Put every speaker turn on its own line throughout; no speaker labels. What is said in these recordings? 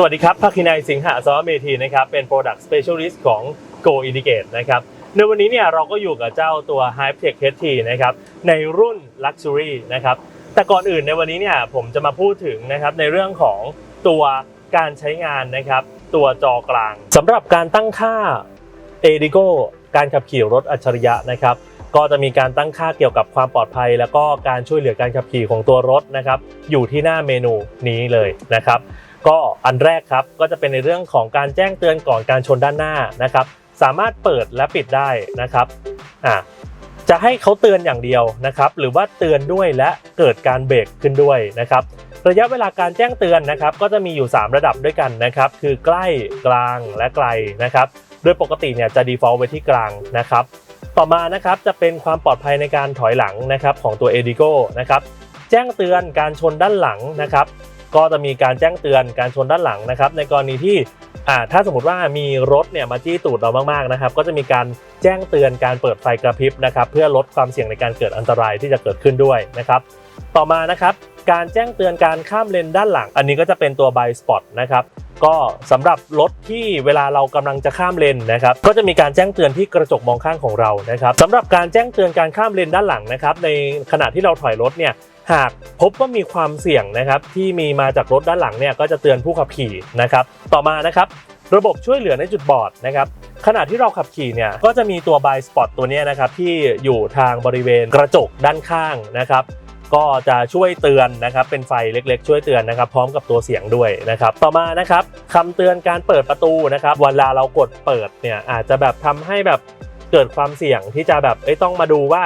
สวัสดีครับภาคินัยสิงหาสวเมธีนะครับ เป็น Product Specialist ของ Go Indicate นะครับ ในวันนี้เนี่ยเราก็อยู่กับเจ้าตัว Hypetech HT นะครับ ในรุ่น Luxury นะครับ แต่ก่อนอื่นในวันนี้เนี่ยผมจะมาพูดถึงนะครับในเรื่องของตัวการใช้งานนะครับ ตัวจอกลางสำหรับการตั้งค่า a d i g o การขับขี่รถอัจฉริยะนะครับก็จะมีการตั้งค่าเกี่ยวกับความปลอดภัย แล้วก็การช่วยเหลือการขับขี่ของตัวรถนะครับ อยู่ที่หน้าเมนูนี้เลยนะครับ ก็อันแรกครับก็จะเป็นในเรื่องของการแจ้งเตือนก่อนการชนด้านหน้านะครับ สามารถเปิดและปิดได้นะครับอะจะให้เขาเตือนอย่างเดียวนะครับ หรือว่าเตือนด้วยและเกิดการเบรกขึ้นด้วยนะครับ ระยะเวลาการแจ้งเตือนนะครับ ก็จะมีอยู่ 3 ระดับด้วยกันนะครับ คือใกล้กลางและไกลนะครับ โดยปกติเนี่ยจะ default ไว้ที่กลางนะครับ ต่อมานะครับจะเป็นความปลอดภัยในการถอยหลังนะครับของตัว e d i g o นะครับ แจ้งเตือนการชนด้านหลังนะครับ ก็จะมีการแจ้งเตือนการชนด้านหลังนะครับ ในกรณีที่อ่าถ้าสมมติว่ามีรถเนี่ยมาจี้ตูดเรามากๆนะครับ ก็จะมีการแจ้งเตือนการเปิดไฟกระพริบนะครับ เพื่อลดความเสี่ยงในการเกิดอันตรายที่จะเกิดขึ้นด้วยนะครับ ต่อมานะครับ การแจ้งเตือนการข้ามเลนด้านหลัง อันนี้ก็จะเป็นตัว by spot นะครับก็สำหรับรถที่เวลาเรากำลังจะข้ามเลนนะครับ ก็จะมีการแจ้งเตือนที่กระจกมองข้างของเรานะครับสำหรับการแจ้งเตือนการข้ามเลนด้านหลังนะครับ ในขณะที่เราถอยรถเนี่ย หากพบว่ามีความเสี่ยงนะครับที่มีมาจากรถด้านหลังเนี่ยก็จะเตือนผู้ขับขี่นะครับ ต่อมานะครับระบบช่วยเหลือในจุดบอดนะครับขณะที่เราขับขี่เนี่ยก็จะมีตัว by spot ตัวนี้นะครับที่อยู่ทางบริเวณกระจกด้านข้างนะครับ ก็จะช่วยเตือนนะครับเป็นไฟเล็กๆ ช่วยเตือนนะครับพร้อมกับตัวเสียงด้วยนะครับ ต่อมานะครับคำเตือนการเปิดประตูนะครับเวลาเรากดเปิดเนี่ยอาจจะแบบทำให้แบบเกิดความเสี่ยงที่จะแบบต้องมาดูว่า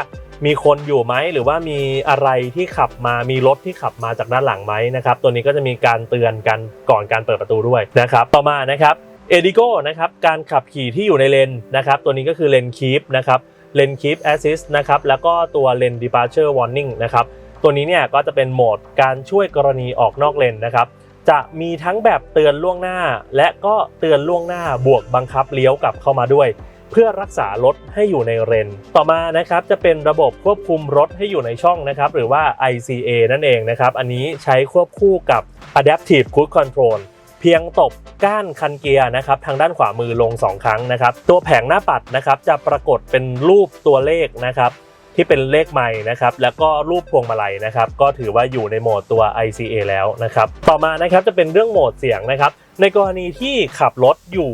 มีคนอยู่ไหมหรือว่ามีอะไรที่ขับมามีรถที่ขับมาจากด้านหลังไหมนะครับตัวนี้ก็จะมีการเตือนกันก่อนการเปิดประตูด้วยนะครับต่อมานะครับเอดิโก้นะครับการขับขี่ที่อยู่ในเลนนะครับตัวนี้ก็คือเลนคีปนะครับเลนคีปแอสซิสนะครับแล้วก็ตัวเลน departure warning นะครับตัวนี้เนี่ยก็จะเป็นโหมดการช่วยกรณีออกนอกเลนนะครับจะมีทั้งแบบเตือนล่วงหน้า และก็เตือนล่วงหน้าบวกบังคับเลี้ยวกลับเข้ามาด้วย เพื่อรักษารถให้อยู่ในเลนต่อมานะครับจะเป็นระบบควบคุมรถให้อยู่ในช่องนะครับหรือว่า ICA นั่นเองนะครับอันนี้ใช้ควบคู่กับ Adaptive Cruise Control เพียงตบก้านคันเกียร์นะครับทางด้านขวามือลง 2 ครั้งนะครับตัวแผงหน้าปัดนะครับจะปรากฏเป็นรูปตัวเลขนะครับที่เป็นเลขไม้นะครับแล้วก็รูปพวงมาลัยนะครับก็ถือว่าอยู่ในโหมดตัว ICA แล้วนะครับต่อมานะครับจะเป็นเรื่องโหมดเสียงนะครับในกรณีที่ขับรถอยู่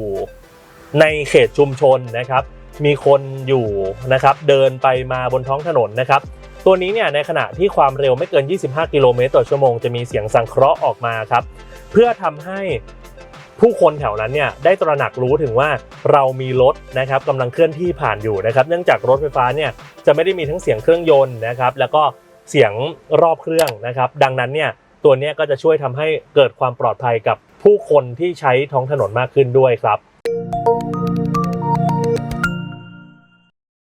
ในเขตชุมชนนะครับ มีคนอยู่นะครับเดินไปมาบนท้องถนนนะครับ ตัวนี้เนี่ยในขณะที่ความเร็วไม่เกิน 25 กิโลเมตรต่อชั่วโมงจะมีเสียงสังเคราะห์ออกมาครับ เพื่อทำให้ผู้คนแถวนั้นเนี่ยได้ตระหนักรู้ถึงว่าเรามีรถนะครับกำลังเคลื่อนที่ผ่านอยู่นะครับ เนื่องจากรถไฟฟ้าเนี่ยจะไม่ได้มีทั้งเสียงเครื่องยนต์นะครับ แล้วก็เสียงรอบเครื่องนะครับ ดังนั้นเนี่ยตัวนี้ก็จะช่วยทำให้เกิดความปลอดภัยกับผู้คนที่ใช้ท้องถนนมากขึ้นด้วยครับ